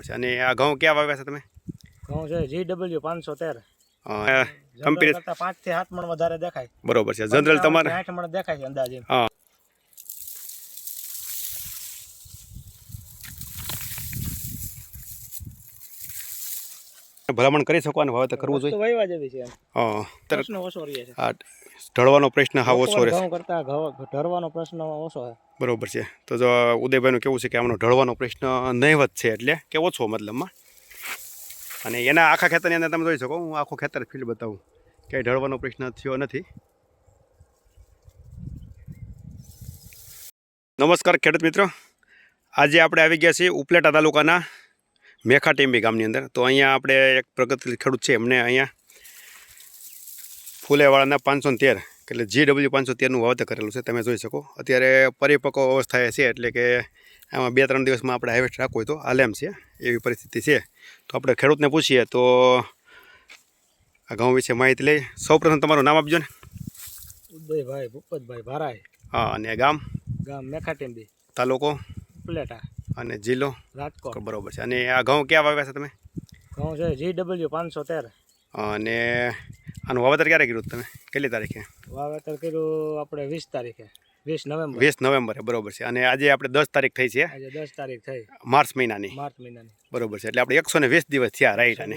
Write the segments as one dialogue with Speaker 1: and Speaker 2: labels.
Speaker 1: બરોબર છે. અને આ ઘઉં ક્યાં વાવ્યા છે તમે?
Speaker 2: ઘઉં છે જી ડબલ્યુ પાંચસો તેર.
Speaker 1: કંપની
Speaker 2: પાંચથી સાત મણ વધારે દેખાય.
Speaker 1: બરોબર છે. જનરલ તમારે?
Speaker 2: આઠ મણ દેખાય છે અંદાજે.
Speaker 1: હા. ભલામણ કરી શકો અને વાવેતર કરવું જોઈએ.
Speaker 2: વસ્તુ વાવ્યા જેવી છે
Speaker 1: હા
Speaker 2: પ્રશ્ન ઓછો રહે છે.
Speaker 1: આ ઢળવાનો પ્રશ્ન હા ઓછો
Speaker 2: કરતા ઘઉં પ્રશ્ન ઓછો છે.
Speaker 1: બરોબર છે. તો જો ઉદયભાઈનું કેવું છે કે આમનો ઢળવાનો પ્રશ્ન નહીવત છે એટલે કે ઓછો મતલબમાં. અને એના આખા ખેતરની અંદર તમે જોઈ શકો હું આખું ખેતર ફીલ્ડ બતાવું. ક્યાંય ઢળવાનો પ્રશ્ન થયો નથી. નમસ્કાર ખેડૂત મિત્રો. આજે આપણે આવી ગયા છીએ ઉપલેટા તાલુકાના મેખા ટેમ્બી ગામની અંદર. તો અહીંયા આપણે એક પ્રગતિશીલ ખેડૂત છે. એમને અહીંયા ફૂલેવાળાના પાંચસો તેર એટલે જી ડબલ્યુ પાંચસો તેરનું વાવેતર કરેલું છે. તમે જોઈ શકો. અત્યારે પરિપક્વ અવસ્થાએ છે એટલે કે આમાં બે ત્રણ દિવસમાં આપણે હાઇવેસ્ટ રાખવું હોય તો આલેમ છે. એવી પરિસ્થિતિ છે. તો આપણે ખેડૂતને પૂછીએ તો આ ઘઉં વિશે માહિતી લઈ. સૌપ્રથમ તમારું નામ આપજો ને.
Speaker 2: ઉદયભાઈ ભૂપતભાઈ ભારાય.
Speaker 1: હા અને ગામ?
Speaker 2: ગામ મેખાટેમ્બી
Speaker 1: તાલુકો?
Speaker 2: પ્લેટા
Speaker 1: અને જિલ્લો?
Speaker 2: રાજકોટ.
Speaker 1: બરોબર છે. અને આ ઘઉં ક્યાં વાવ્યા છે તમે?
Speaker 2: ઘઉં છે જી ડબલ્યુ પાંચસો તેર
Speaker 1: અને આનું વાવેતર ક્યારે કર્યું તમે? કેટલી તારીખે?
Speaker 2: વાવેતર કર્યું આપણે વીસ તારીખે. વીસ નવેમ્બર.
Speaker 1: વીસ નવેમ્બરે બરોબર છે. અને આજે આપણે દસ તારીખ થઈ છે.
Speaker 2: આજે દસ તારીખ થઈ.
Speaker 1: માર્ચ મહિનાની.
Speaker 2: માર્ચ મહિનાની.
Speaker 1: બરોબર છે. એટલે આપણે એકસો ને વીસ દિવસ થયા રાઈટ અને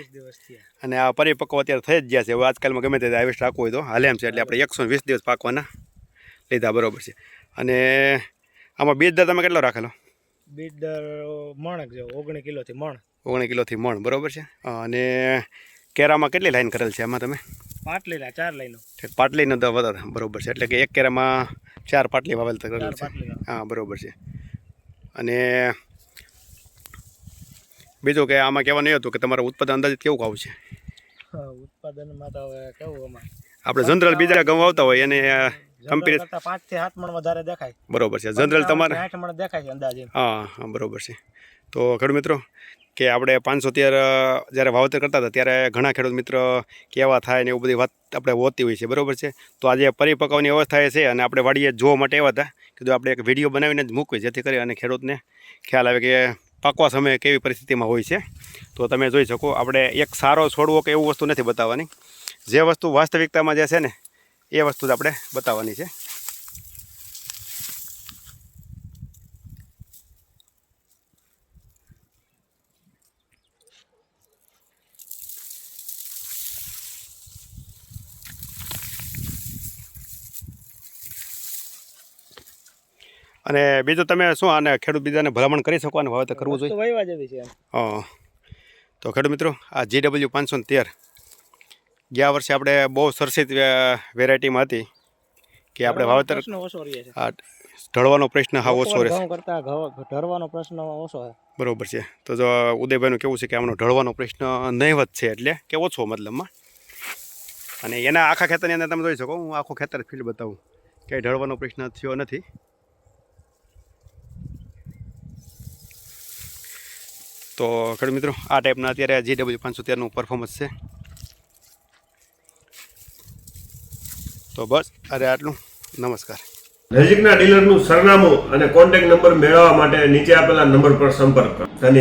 Speaker 1: અને આ પરિપક્વ અત્યારે થઈ જ ગયા છે. હવે આજકાલમાં ગમે તે હાઇવેસ્ટ રાખવું હોય તો. હાલે એમ છે. એટલે આપણે એકસો વીસ દિવસ પાકવાના લીધા બરોબર છે. અને આમાં બીજ દર તમે કેટલો રાખેલો?
Speaker 2: બીજ દર મણ જેવો ઓગણીસ કિલોથી મણ.
Speaker 1: ઓગણીસ કિલોથી મણ બરોબર છે? અને કેરામાં કેટલી લાઈન કરેલ છે એમાં તમે?
Speaker 2: પાટલી ના ચાર લાઈનો.
Speaker 1: પાટલી પાટલીનો તો વધારે બરોબર છે. એટલે કે એક કેરામાં ચાર પાટલી વાવેલ કરેલ છે. હા બરોબર છે. અને બીજું કે આમાં કહેવાનું એ હતું કે તમારું ઉત્પાદન અંદાજિત કેવું આવશે છે?
Speaker 2: ઉત્પાદનમાં તો હવે કેવું અમારે?
Speaker 1: આપણે જનરલ બીજા ઘઉં આવતા હોય અને કંપની
Speaker 2: પાંચથી સાત મણ વધારે દેખાય.
Speaker 1: બરોબર છે. જનરલ તમારે
Speaker 2: આઠ મણ દેખાય છે અંદાજે.
Speaker 1: હા હા બરોબર છે. તો ખેડૂત મિત્રો કે આપણે પાંચસો તેર જ્યારે વાવતર કરતા હતા ત્યારે ઘણા ખેડૂત મિત્ર કેવા થાય ને એવું બધી વાત આપણે હોતી હોય છે. બરાબર છે? તો આજે પરિપક્વની એ છે અને આપણે વાડીએ જોવા માટે આવ્યા હતા કીધું આપણે એક વીડિયો બનાવીને જ મૂકવી જેથી કરી અને ખેડૂતને ખ્યાલ આવે કે પાકવા સમયે કેવી પરિસ્થિતિમાં હોય છે. તો તમે જોઈ શકો આપણે એક સારો છોડવો કે એવું વસ્તુ નથી બતાવવાની. જે વસ્તુ વાસ્તવિકતામાં જે છે ને એ વસ્તુ જ આપણે બતાવવાની છે. અને બીજું તમે શું આને ખેડૂત બીજાને ભલામણ કરી શકો? અને વાવેતર કરવું જોઈએ. હા. તો ખેડૂત મિત્રો આ જી ડબલ્યુ પાંચસો તેર ગયા વર્ષે આપણે બહુ સરસિત વેરાયટીમાં હતી કે આપણે વાવેતર ઢળવાનો પ્રશ્ન હા ઓછો
Speaker 2: રહે ઢરવાનો પ્રશ્ન ઓછો
Speaker 1: બરોબર છે. તો જો ઉદયભાઈનું કેવું છે કે આમનો ઢળવાનો પ્રશ્ન નહીવત છે એટલે કે ઓછો મતલબમાં. અને એના આખા ખેતરની અંદર તમે જોઈ શકો હું આખો ખેતર ફીલ્ડ બતાવું. કે ઢળવાનો પ્રશ્ન થયો નથી. તો ખેડૂત મિત્રો આ ટાઈપના અત્યારે જી ડબલ્યુ પાંચસો તેરનું પરફોર્મન્સ છે. તો બસ, અરે આટલું. નમસ્કાર.
Speaker 3: નજીકના ડીલરનું સરનામું અને કોન્ટેક્ટ નંબર મેળવવા માટે નીચે આપેલા નંબર પર સંપર્ક કરો. ધન્યવાદ.